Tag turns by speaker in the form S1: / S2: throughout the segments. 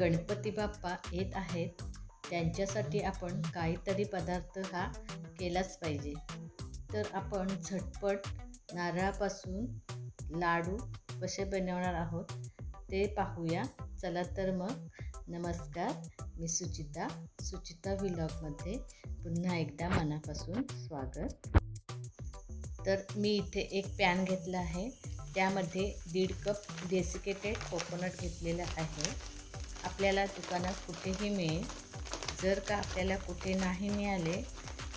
S1: गणपती बाप्पा येत आहेत त्यांच्यासाठी आपण काहीतरी पदार्थ हा केलाच पाहिजे. तर आपण झटपट नारळापासून लाडू कसे बनवणार आहोत ते पाहूया. चला तर मग नमस्कार. मी सुचिता सुचिता व्हिलॉगमध्ये पुन्हा एकदा मनापासून स्वागत. तर मी इथे एक पॅन घेतला आहे. त्यामध्ये दीड कप डेसिकेटेड कोकोनट घेतलेला आहे. आपल्याला दुकानात कुठेही मिळेल. जर का आपल्याला कुठे नाही मिळाले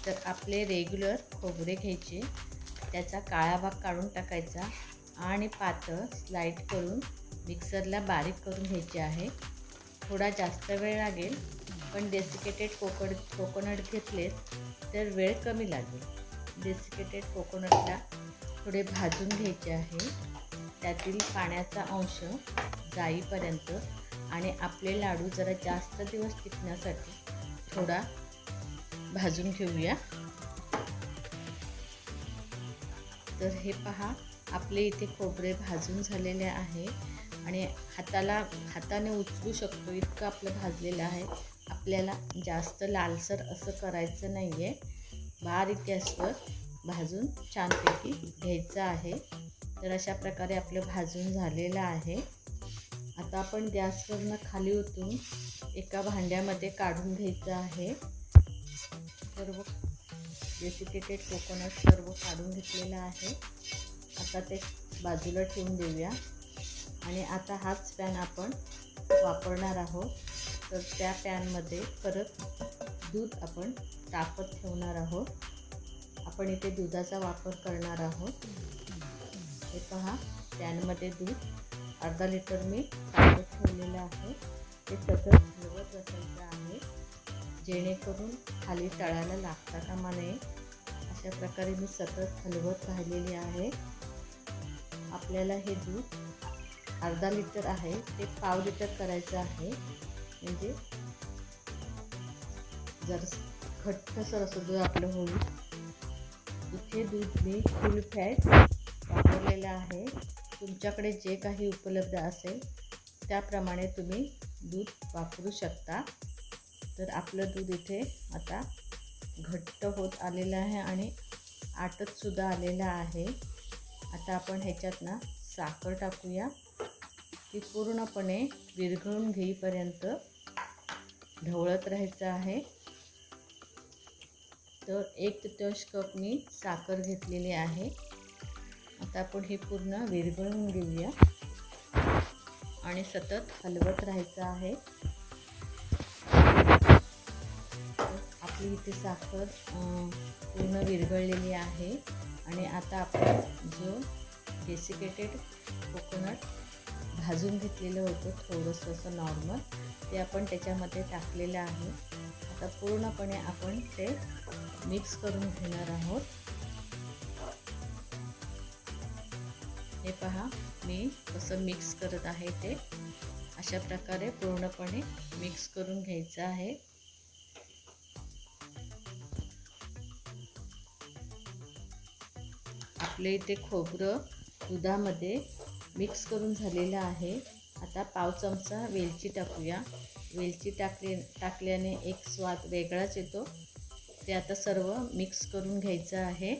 S1: तर आपले रेग्युलर खोबरे घ्यायचे. त्याचा काळा भाग काढून टाकायचा आणि पातळ स्लाईड करून मिक्सरला बारीक करून घ्यायचे आहे. थोडा जास्त वेळ लागेल पण डेसिकेटेड कोकण कोकोनट घेतलेत तर वेळ कमी लागेल. डेसिकेटेड कोकोनटला थोडे भाजून घ्यायचे आहे. त्यातील पाण्याचा अंश जाईपर्यंत आणि आपले लाडू जरा जास्त दिवस टिकण्यासाठी थोडा भाजून घेऊया. तर हे पहा आपले इथे खोबरे भाजून झालेले आहे आणि हाताला हाताने उचलू शकतो इतकं आपलं भाजलेलं आहे. आपल्याला जास्त लालसर असं करायचं नाही आहे बारीक गॅसवर भाजून छानपैकी घ्यायचं आहे. तर अशा प्रकारे आपलं भाजून झालेलं आहे. आता आपण गॅसवरनं खाली उतरून एका भांड्यामध्ये काढून घ्यायचं आहे. सर्व डेसिकेटेड कोकोनट सर्व काढून घेतलेलं आहे. आता ते बाजूला ठेवून देऊया. आणि आता हाच पॅन आपण वापरणार आहोत. तर त्या पॅनमध्ये परत दूध आपण तापत ठेवणार आहोत. आपण इथे दुधाचा वापर करणार आहोत. हे पहा पॅनमध्ये दूध अर्धा लिटर मी आहे. ते सतत हलवत बसायचं आहे. जेणेकरून खाली तळायला लागता कामा नये अशा प्रकारे मी सतत हलवत राहिलेली आहे. आपल्याला हे दूध अर्धा लिटर आहे. ते पाव लिटर करायचं आहे. म्हणजे जर घट्टसर असं दूध आपलं होईल. इथे दूध मी फुल फॅट वापरलेलं आहे. तुमच्याकडे जे काही उपलब्ध असेल त्याप्रमाणे तुम्ही दूध वापरू शकता. तर आपलं दूध इथे आता घट्ट होत आलेलं आहे आणि आटतसुद्धा आलेलं आहे. आता आपण ह्याच्यात ना साखर टाकूया. ती पूर्णपणे विरघळून घेईपर्यंत ढवळत राहायचं आहे. तर एक तृतीयांश कप मी साखर घेतलेली आहे. आता आपण हे पूर्ण विरघळून घेऊया. आणि सतत हलवत राहायचं आहे. आपली इथे साखर पूर्ण विरघळलेली आहे. आणि आता आपण जो डेसिकेटेड कोकोनट भाजून घेतलेलं होतं थोडंसं असं नॉर्मल ते आपण त्याच्यामध्ये टाकलेलं आहे. आता पूर्णपणे आपण ते मिक्स करून घेणार आहोत. हे पहा मी कसं मिक्स करत आहे ते. अशा प्रकारे पूर्णपणे मिक्स करून घ्यायचं आहे. आपल्या इथे खोबरं दुधामध्ये मिक्स करून झालेलं आहे. आता पाव चमचा वेलची टाकूया. वेलची टाकली टाकल्याने एक स्वाद वेगळाच येतो. ते आता सर्व मिक्स करून घ्यायचं आहे.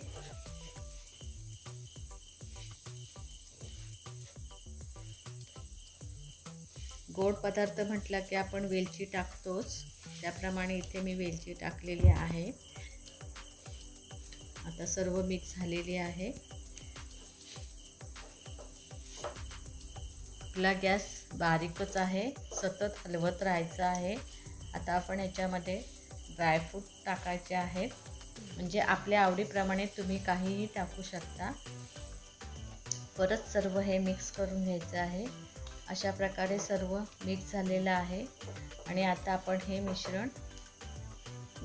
S1: गोड पदार्थ म्हटला की आपण वेलची टाकतोच. त्याप्रमाणे इथे मी वेलची टाकलेली आहे. आता सर्व मिक्स झालेली आहे. आपला गॅस बारीकच आहे सतत हलवत राहायचं आहे. आता आपण याच्यामध्ये ड्रायफ्रूट टाकायचे आहेत. म्हणजे आपल्या आवडीप्रमाणे तुम्ही काहीही टाकू शकता. परत सर्व हे मिक्स करून घ्यायचं आहे. अशा प्रकारे सर्व मिक्स झालेलं आहे. आणि आता आपण हे मिश्रण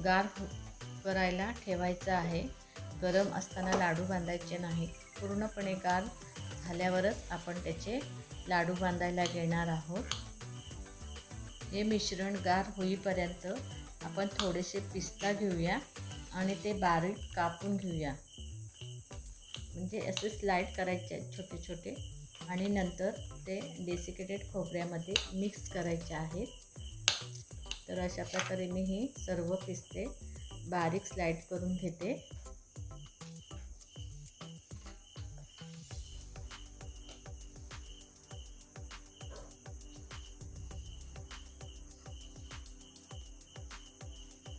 S1: गार हो- करायला ठेवायचं आहे. गरम असताना लाडू बांधायचे नाही पूर्णपणे गार झाल्यावरच आपण त्याचे लाडू बांधायला घेणार आहोत. हे मिश्रण गार होईपर्यंत आपण थोडेसे पिस्ता घेऊया आणि ते बारीक कापून घेऊया. म्हणजे असे स्लाईड करायचे आहेत छोटे छोटे आणि नंतर ते डेसिकेटेड खोबऱ्यामध्ये मिक्स करायचे आहेत तर अशा प्रकारे मी हे सर्व पिस्ते बारीक स्लाईड करून घेते.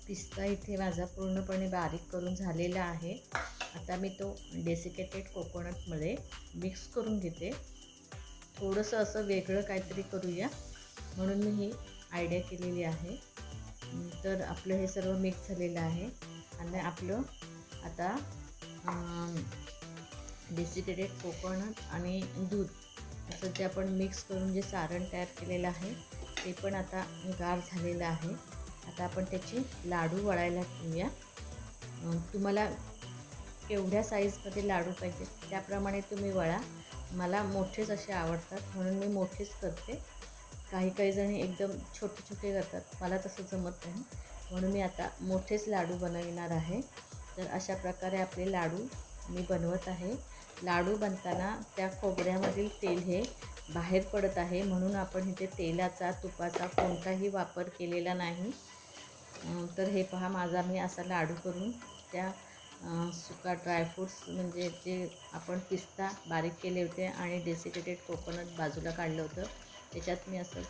S1: पिस्ता इथे माझा पूर्णपणे बारीक करून झालेला आहे. आता मी तो डेसिकेटेड कोकोनटमध्ये मिक्स करून घेते. थोडंसं असं वेगळं काहीतरी करूया. म्हणून मी ही आयडिया केलेली आहे. तर आपलं हे सर्व मिक्स झालेलं आहे. आणि आपलं आता डेसिकेटेड कोकोनट आणि दूध असं जे आपण मिक्स करून जे सारण तयार केलेलं आहे ते पण आता गार झालेलं आहे. आता आपण त्याचे लाडू वळायला ठेवूया तुम्हाला केवढ्या साईजमध्ये लाडू पाहिजे त्याप्रमाणे तुम्ही वळा. मला मोठेच असे आवडतात म्हणून मी मोठेच करते. काही काही जणी एकदम छोटे छोटे करतात. मला तसं जमत नाही. म्हणून मी आता मोठेच लाडू बनविणार आहे. तर अशा प्रकारे आपले लाडू मी बनवत आहे. लाडू बनताना त्या खोबऱ्यामधील तेल हे बाहेर पडत आहे. म्हणून आपण इथे तेलाचा तुपाचा कोणताही वापर केलेला नाही. तर हे पहा माझा मी असा लाडू करून त्या सुका ड्रायफ्रूट्स म्हणजे जे आपण पिस्ता बारीक केले होते आणि डेसिकेटेड कोकोनट बाजूला काढलं होतं. त्याच्यात मी असं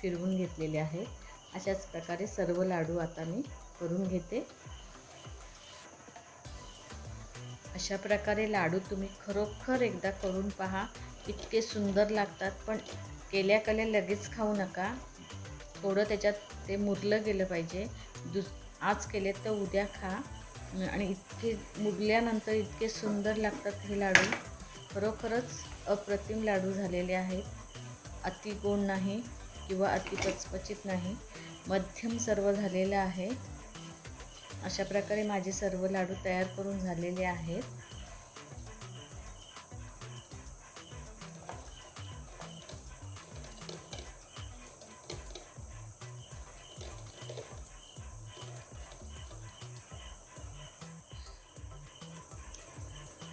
S1: फिरवून घेतलेले आहे. अशाच प्रकारे सर्व लाडू आता मी करून घेते. अशा प्रकारे लाडू तुम्ही खरोखर एकदा करून पहा. इतके सुंदर लागतात पण केल्या कल्या लगेच खाऊ नका. थोडं त्याच्यात ते मुरलं गेलं पाहिजे. दुस आज केले तर उद्या खा. आणि इतके मुरल्यानंतर इतके सुंदर लागतात हे लाडू. खरोखरच अप्रतिम लाडू झालेले आहेत. अति गोड नाही किंवा अति पचपचित नाही. मध्यम सर्व झालेलं आहे. अशा प्रकारे माझे सर्व लाडू तयार करून झालेले आहेत.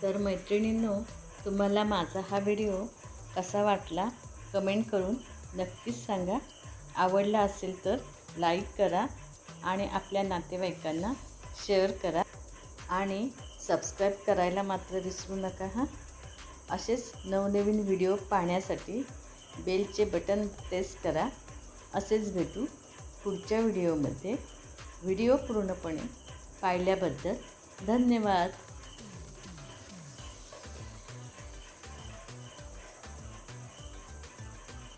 S1: तर मैत्रिणींनो तुम्हाला माझा हा व्हिडिओ कसा वाटला कमेंट करून नक्कीच सांगा. आवडला असेल तर लाईक करा आणि आपल्या नातेवाईकांना शेअर करा आणि सबस्क्राईब करायला मात्र विसरू नका हां. असेच नवनवीन व्हिडिओ पाहण्यासाठी बेलचे बटन प्रेस करा. असेच भेटू पुढच्या व्हिडिओमध्ये. व्हिडिओ पूर्णपणे पाहिल्याबद्दल धन्यवाद.